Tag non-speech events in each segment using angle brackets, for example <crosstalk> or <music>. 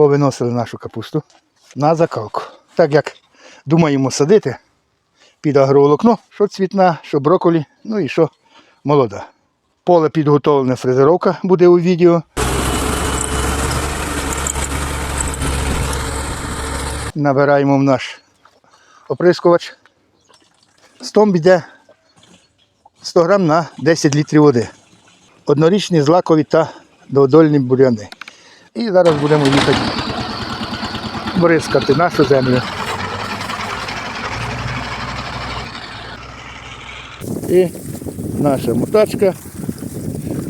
повиносили нашу капусту на закалку. Так як думаємо садити під агроволокно, що цвітна, що брокколі, ну і що молода. Поле підготовлене фрезеровка буде у відео. Набираємо в наш оприскувач. Стомб йде 100 грам на 10 літрів води. Однорічні злакові та доодольні буряни. І зараз будемо їхати бризкати нашу землю. І наша мотачка.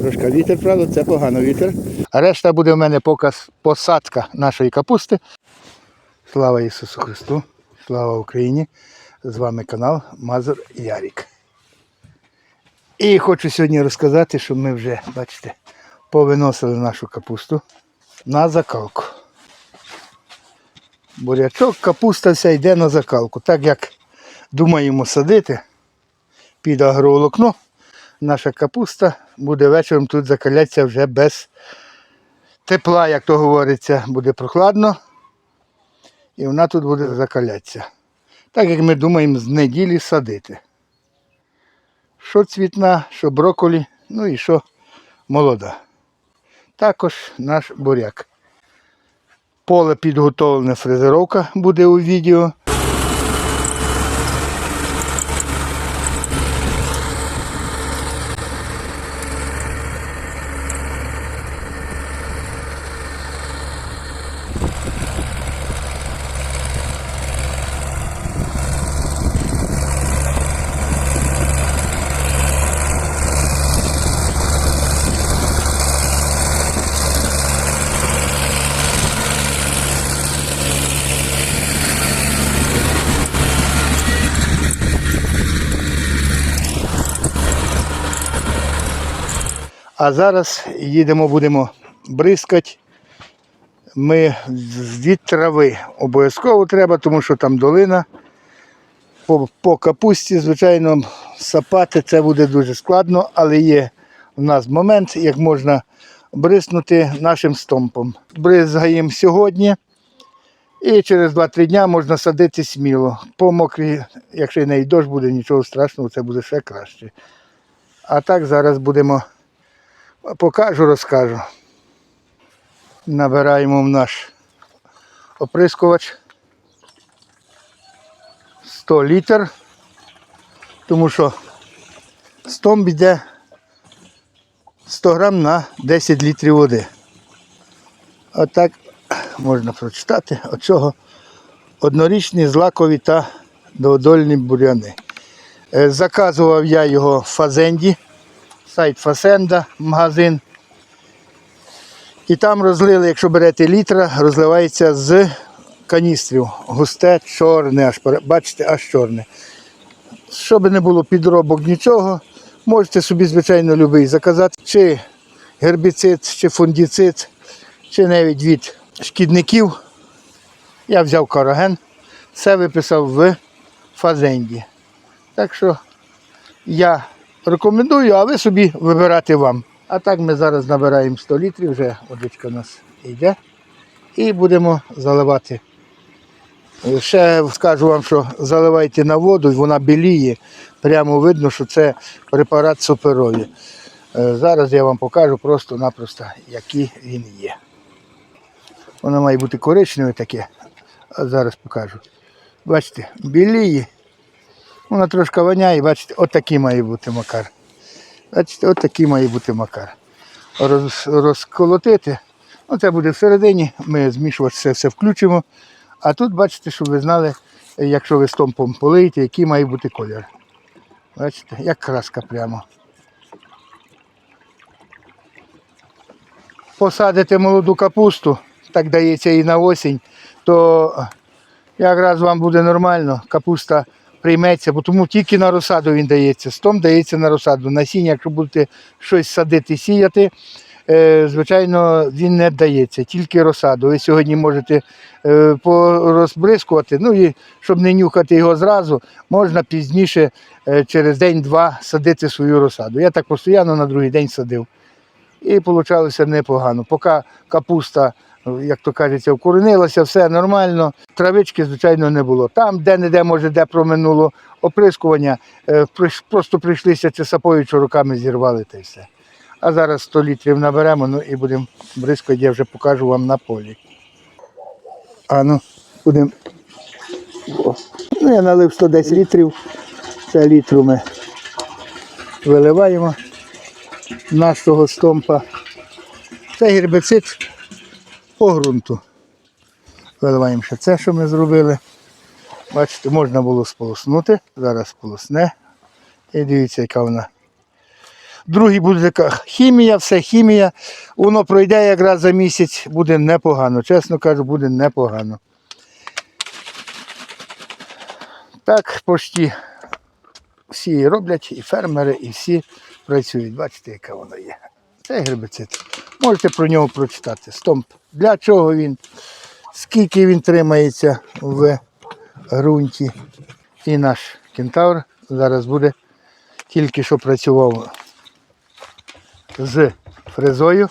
Трошки вітер, правда, це погано вітер. А решта буде в мене показ посадка нашої капусти. Слава Ісусу Христу! Слава Україні! З вами канал Мазур Ярік. І хочу сьогодні розказати, що ми вже, бачите, повиносили нашу капусту на закалку. Бурячок, капуста вся йде на закалку. Так як думаємо садити під агроволокно, наша капуста буде вечором тут закалятися вже без тепла, як то говориться, буде прохладно. І вона тут буде закалятися. Так як ми думаємо з неділі садити. Що цвітна, що брокколі, ну і що молода. Також наш буряк. Поле підготовлене фрезеровка буде у відео. А зараз їдемо, будемо бризкати. Ми з- від трави обов'язково треба, тому що там долина. По, по капусті, звичайно, сапати це буде дуже складно, але є в нас момент, як можна бриснути нашим стомпом. Бризгаємо сьогодні і через 2-3 дня можна садити сміло. По мокрій, якщо не й дощ буде, нічого страшного, це буде ще краще. А так зараз будемо Покажу, розкажу. Набираємо в наш оприскувач 100 літр, тому що стомб йде 100 грам на 10 літрів води. Отак можна прочитати, от чого однорічні злакові та доодольні буряни. Е, Заказував я його в Фазенді сайт Фасенда, магазин. І там розлили, якщо берете літра, розливається з каністрів. Густе, чорне, аж бачите, аж чорне. Щоб не було підробок нічого, можете собі, звичайно, любий заказати, чи гербіцид, чи фундіцид, чи навіть від шкідників. Я взяв караген, все виписав в Фазенді. Так що я рекомендую, а ви собі вибирати вам. А так ми зараз набираємо 100 літрів, вже водичка у нас йде. І будемо заливати. Ще скажу вам, що заливайте на воду, вона біліє. Прямо видно, що це препарат суперові. Е, Зараз я вам покажу просто-напросто, який він є. Воно має бути коричневе таке. А зараз покажу. Бачите, біліє. Вона трошки воняє, бачите, отакий має бути макар. Бачите, отакий має бути макар. Роз, розколотити. Ну, це буде всередині, ми змішувати все, все включимо. А тут бачите, щоб ви знали, якщо ви стомпом полиєте, який має бути колір. Бачите, як краска прямо. Посадите молоду капусту, так дається і на осінь, то якраз вам буде нормально, капуста прийметься, бо тому тільки на розсаду він дається. Стом дається на розсаду. Насіння, якщо будете щось садити, сіяти, е, звичайно, він не дається, тільки розсаду. Ви сьогодні можете е, порозбризкувати, ну і щоб не нюхати його зразу, можна пізніше, е, через день-два, садити свою розсаду. Я так постійно на другий день садив. І вийшло непогано. Поки капуста як то кажеться, вкоренилося, все нормально. Травички, звичайно, не було. Там, де-не-де, може, де проминуло оприскування, е, просто прийшлися чи сапою, руками зірвали та й все. А зараз 100 літрів наберемо ну, і будемо бризкати, я вже покажу вам на полі. А ну, будемо. Ну, я налив 110 літрів. Це літру ми виливаємо нашого стомпа. Це гербицид по ґрунту. Виливаємо ще це, що ми зробили. Бачите, можна було сполоснути, зараз сполосне. І дивіться, яка вона. Другий буде така хімія, все хімія. Воно пройде якраз за місяць, буде непогано. Чесно кажу, буде непогано. Так почти всі роблять, і фермери, і всі працюють. Бачите, яка вона є. Це гербицид. Можете про нього прочитати. Стомп. Для чого він? Скільки він тримається в ґрунті. І наш кентавр зараз буде тільки що працював з фрезою.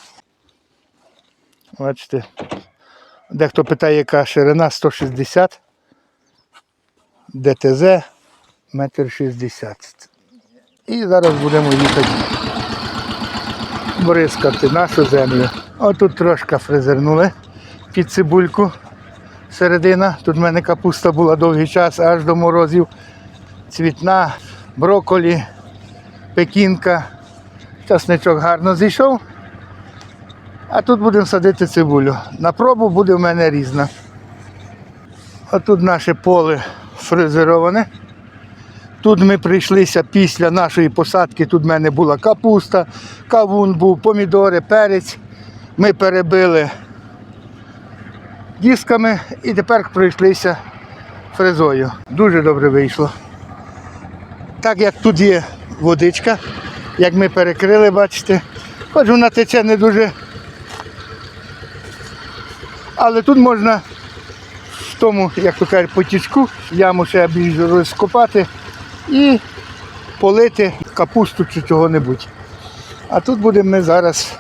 Бачите, дехто питає, яка ширина 160, ДТЗ метр 60. І зараз будемо їхати бризкати нашу землю. Отут трошки фрезернули під цибульку середина. Тут в мене капуста була довгий час, аж до морозів. Цвітна, броколі, пекінка. Часничок гарно зійшов. А тут будемо садити цибулю. На пробу буде в мене різна. А тут наше поле фрезероване. Тут ми прийшлися після нашої посадки. Тут в мене була капуста, кавун був, помідори, перець. Ми перебили дисками і тепер пройшлися фрезою. Дуже добре вийшло. Так як тут є водичка, як ми перекрили, бачите, хоч вона тече не дуже. Але тут можна в тому, як то кажуть, потічку, яму ще більш розкопати і полити капусту чи чого-небудь. А тут будемо ми зараз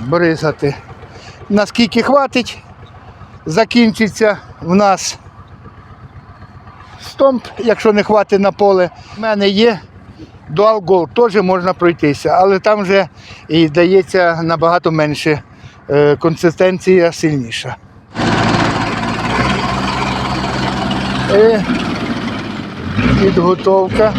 бризати. Наскільки хватить, закінчиться в нас стомп, якщо не хватить на поле. У мене є Dual Gold, теж можна пройтися, але там вже і дається набагато менше е, консистенція сильніша. Підготовка.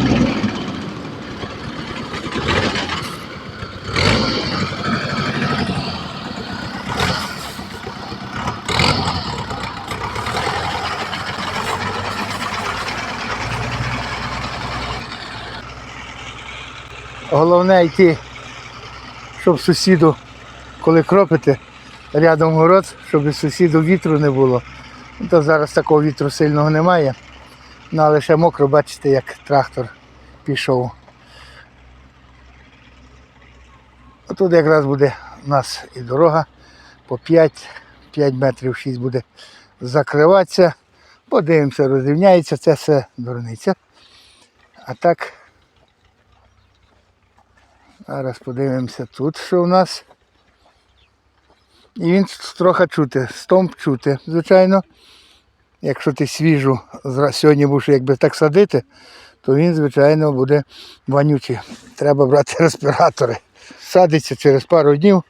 Головне йти, щоб сусіду, коли кропите, рядом город, щоб сусіду вітру не було. То зараз такого вітру сильного немає. Ну, але ще мокро, бачите, як трактор пішов. Тут якраз буде у нас і дорога по 5, 5 метрів 6 буде закриватися. Подивимося, розрівняється, це все дурниця. А так, зараз подивимося тут, що у нас. І він трохи чути, стомп чути, звичайно. Якщо ти свіжу сьогодні будеш якби так садити, то він, звичайно, буде вонючий. Треба брати <laughs> респіратори. Садиться через пару днів.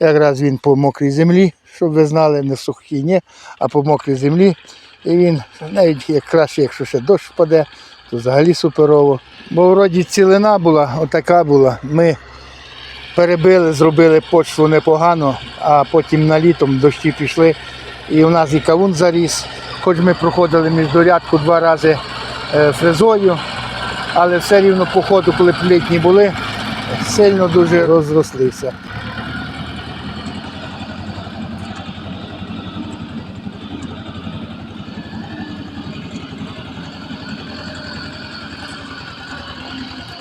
Якраз він по мокрій землі, щоб ви знали, не сухій, ні, а по мокрій землі. І він навіть як краще, якщо ще дощ впаде, то взагалі суперово. Бо вроді цілина була, отака була. Ми перебили, зробили почву непогано, а потім на літом дощі пішли. І у нас і кавун заріс. Хоч ми проходили міждорядку два рази е, фрезою, але все рівно по ходу, коли літні були, сильно дуже розрослися.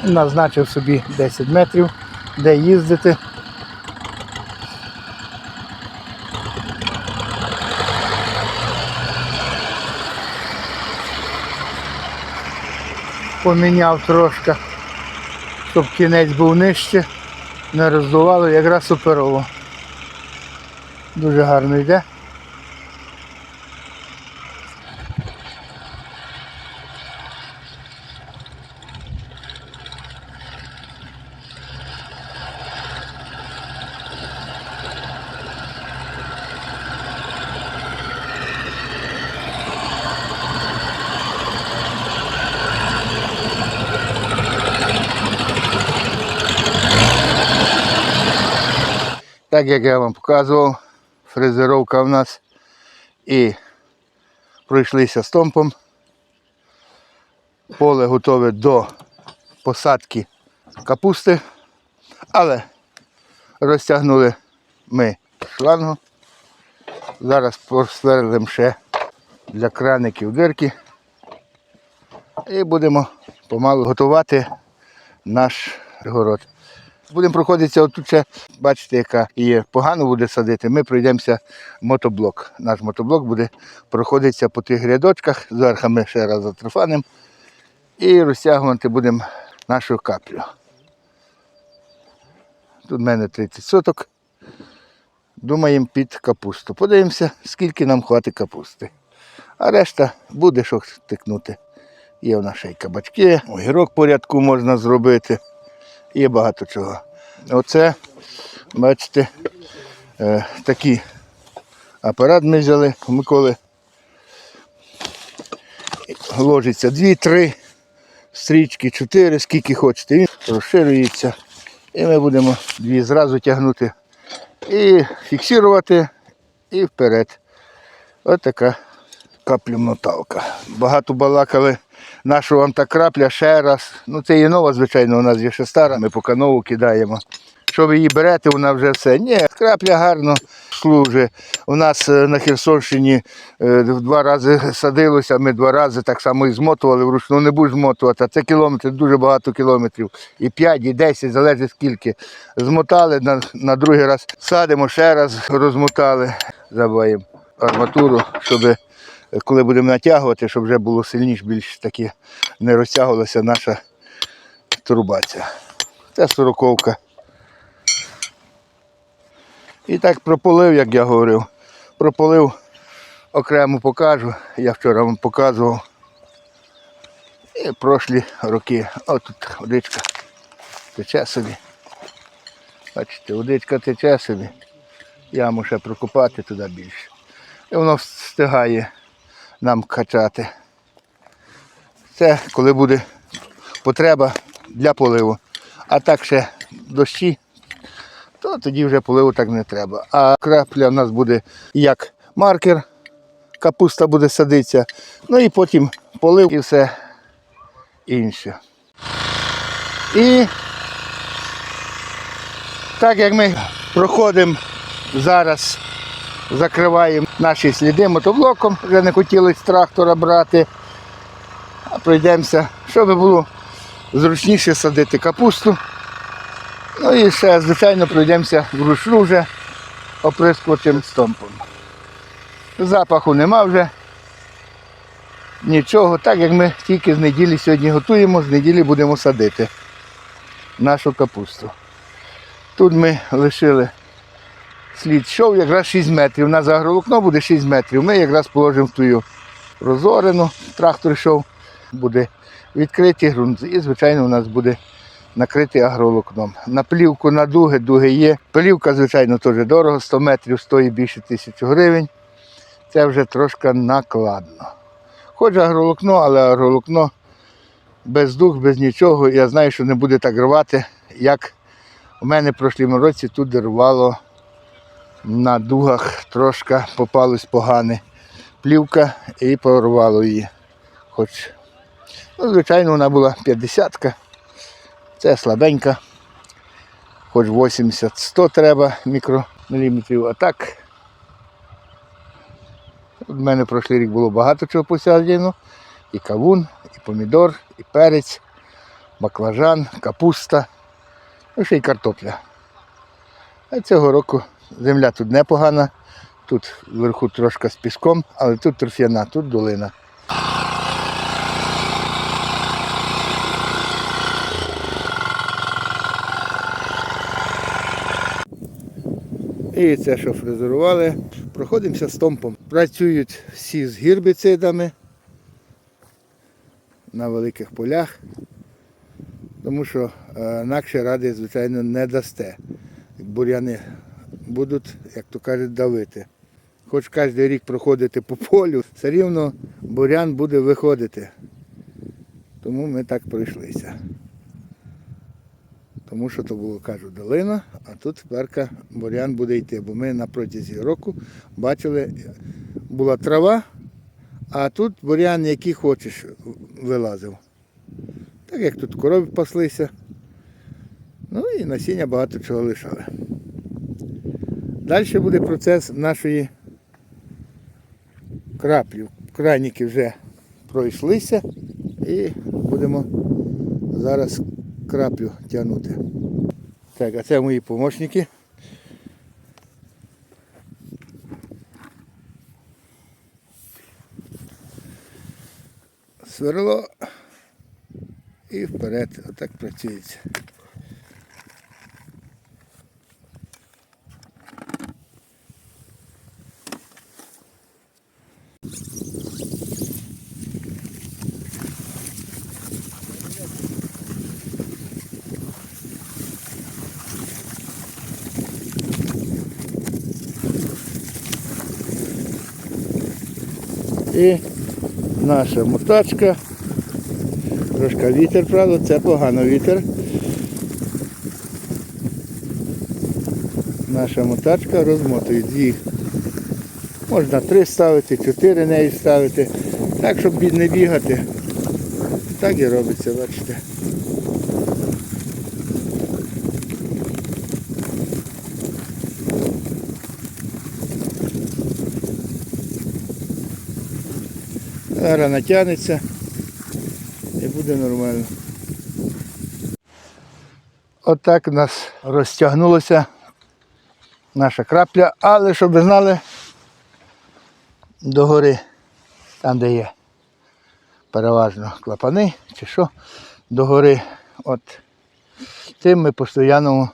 Назначив собі 10 метрів, де їздити. Поміняв трошки, щоб кінець був нижче, не роздувало, якраз суперово. Дуже гарно йде. Так як я вам показував, фрезеровка в нас і пройшлися стомпом. Поле готове до посадки капусти, але розтягнули ми шлангу. Зараз просверлимо ще для краників дирки і будемо помалу готувати наш город. Будемо проходитися отут ще, бачите, яка є. Погано буде садити. Ми пройдемося мотоблок. Наш мотоблок буде проходитися по тих рядочках. Зверху ми ще раз затрофанимо і розтягувати будемо нашу каплю. Тут в мене 30 соток. Думаємо під капусту. Подивимося, скільки нам хватить капусти. А решта буде що тикнути. Є в нас кабачки, огірок порядку можна зробити. Є багато чого. Оце, бачите, е, такий апарат ми взяли Миколи. Ложиться дві-три стрічки, чотири, скільки хочете. Він розширюється. І ми будемо дві зразу тягнути. І фіксувати, і вперед. Ось така каплю-моталка. Багато балакали нашу антакрапля ще раз. Ну це є нова, звичайно, у нас є ще стара, ми поки нову кидаємо. Що ви її берете, вона вже все. Ні, крапля гарно служить. У нас е, на Херсонщині е, два рази садилося, ми два рази так само і змотували, вручну не будеш змотувати. А це кілометри, дуже багато кілометрів. І 5, і 10, залежить скільки. Змотали, на, на другий раз садимо, ще раз розмотали, забуваємо арматуру, щоб е, коли будемо натягувати, щоб вже було сильніше, більш таки не розтягувалася наша турбація. Це сороковка. І так прополив, як я говорив. Прополив, окремо покажу. Я вчора вам показував. І прошлі роки. Ось тут водичка тече собі. Бачите, водичка тече собі. Яму ще прокопати туди більше. І воно встигає нам качати. Це коли буде потреба для поливу. А так ще дощі, то тоді вже поливу так не треба. А крапля в нас буде як маркер, капуста буде садитися, ну і потім полив і все інше. І так як ми проходимо зараз закриваємо наші сліди мотоблоком, вже не хотіли з трактора брати. А пройдемося, щоб було зручніше садити капусту. Ну і ще, звичайно, пройдемося вручну вже оприскувачем стомпом. Запаху нема вже. Нічого, так як ми тільки з неділі сьогодні готуємо, з неділі будемо садити нашу капусту. Тут ми лишили слід йшов якраз 6 метрів. На агроволокно буде 6 метрів. Ми якраз положимо в тую розорину, трактор йшов, буде відкритий ґрунт. І, звичайно, у нас буде накритий агроволокном. На плівку на дуги, дуги є. Плівка, звичайно, теж дорого, 100 метрів стоїть більше тисячі гривень. Це вже трошки накладно. Хоч агроволокно, але агроволокно без дух, без нічого. Я знаю, що не буде так рвати, як у мене в прошлому році тут рвало на дугах трошки попалось погане плівка і порвало її. Хоч, ну, звичайно, вона була 50-ка, це слабенька. Хоч 80-100 треба мікроміліметрів, а так. У мене прошлий рік було багато чого посаджено. І кавун, і помідор, і перець, баклажан, капуста, ну ще й картопля. А цього року земля тут непогана, тут вверху трошки з піском, але тут торф'яна, тут долина. І це, що фрезерували, проходимося стомпом. Працюють всі з гербіцидами на великих полях, тому що е, інакше ради, звичайно, не дасте. Бур'яни будуть, як то кажуть, давити. Хоч кожен рік проходити по полю, все рівно бурян буде виходити. Тому ми так пройшлися. Тому що то було, кажу, долина, а тут тепер бурян буде йти. Бо ми на протязі року бачили, була трава, а тут бурян, який хочеш, вилазив. Так як тут корови паслися. Ну і насіння багато чого лишали. Далі буде процес нашої краплі. Крайніки вже пройшлися і будемо зараз краплю тягнути. Так, а це мої помощники. Сверло і вперед. Отак працюється. І наша мотачка. Трошки вітер, правда, це погано вітер. Наша мотачка розмотує дві. Можна три ставити, чотири неї ставити. Так, щоб не бігати. Так і робиться, бачите. Зараз натягнеться і буде нормально. Отак у нас розтягнулася наша крапля, але щоб ви знали, догори, там де є переважно клапани чи що, догори от тим ми постійно,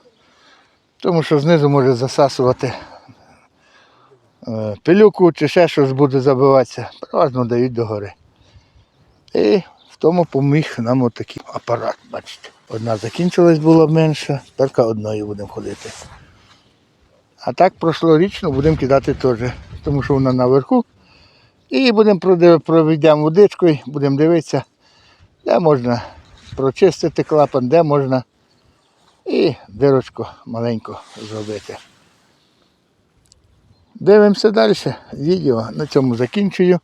тому що знизу може засасувати пилюку чи ще щось буде забиватися, переважно дають догори. І в тому поміг нам отакий апарат, бачите. Одна закінчилась була менша, тепер одною будемо ходити. А так прошлорічно будемо кидати теж, тому що вона наверху. І будемо проведемо водичкою, будемо дивитися, де можна прочистити клапан, де можна і дирочку маленьку зробити. Дивимося далі. Відео на цьому закінчую.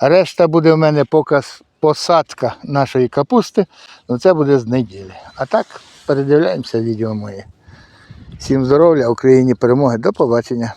Решта буде в мене показ посадка нашої капусти. Ну це буде з неділі. А так передивляємося відео моє. Всім здоров'я, Україні перемоги. До побачення.